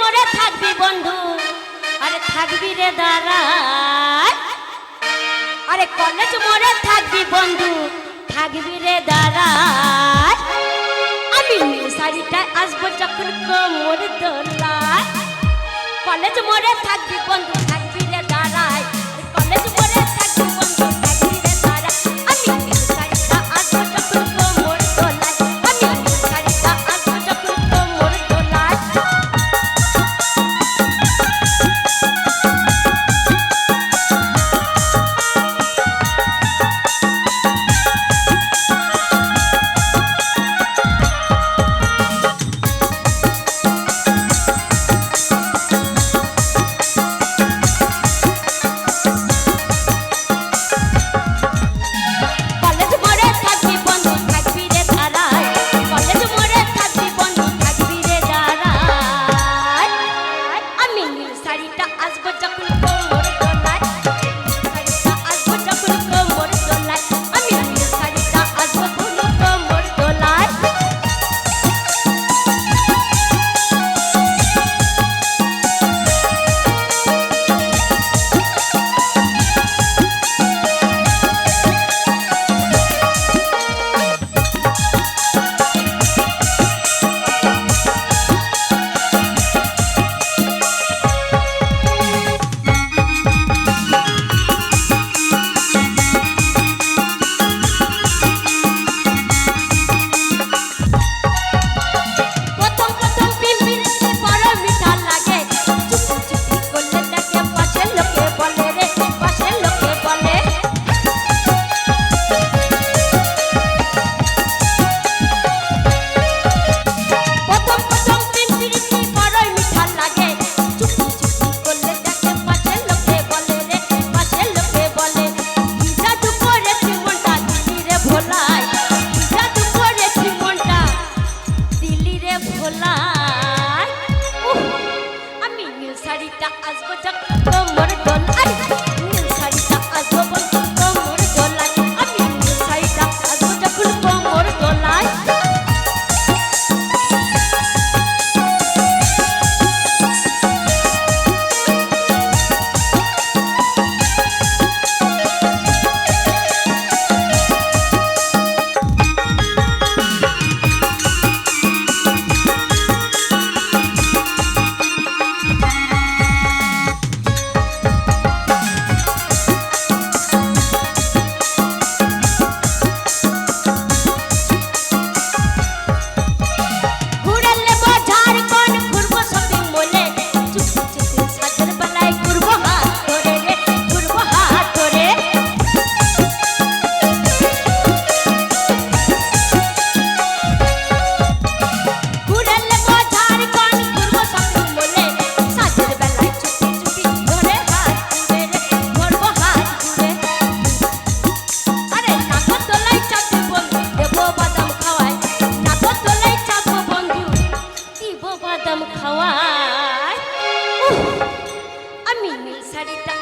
মরে থাকবি বন্ধু। আরে থাকবি রে দাঁড়ায় আরে কলেজ মরে থাকবি বন্ধু, থাকবি রে দাঁড়ায় আমি নীল আসব যখন কোমর দোলা কলেজ মরে থাকবি বন্ধু আজ পর্যন্ত को जग আমি নীল শাড়িটা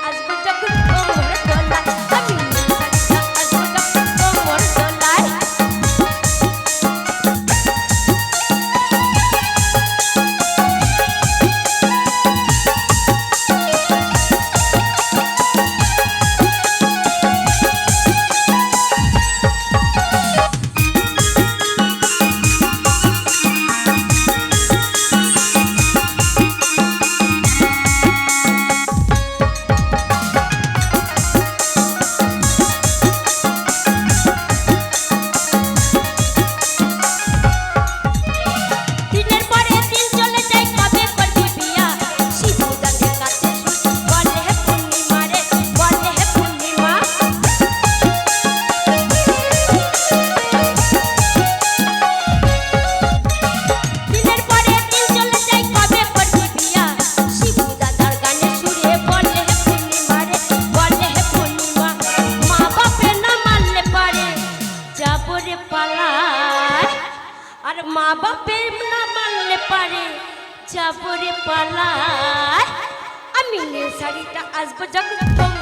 মা বাপের না মানলে পারে যাবরে পালা আমি নে শাড়িটা আসব যখন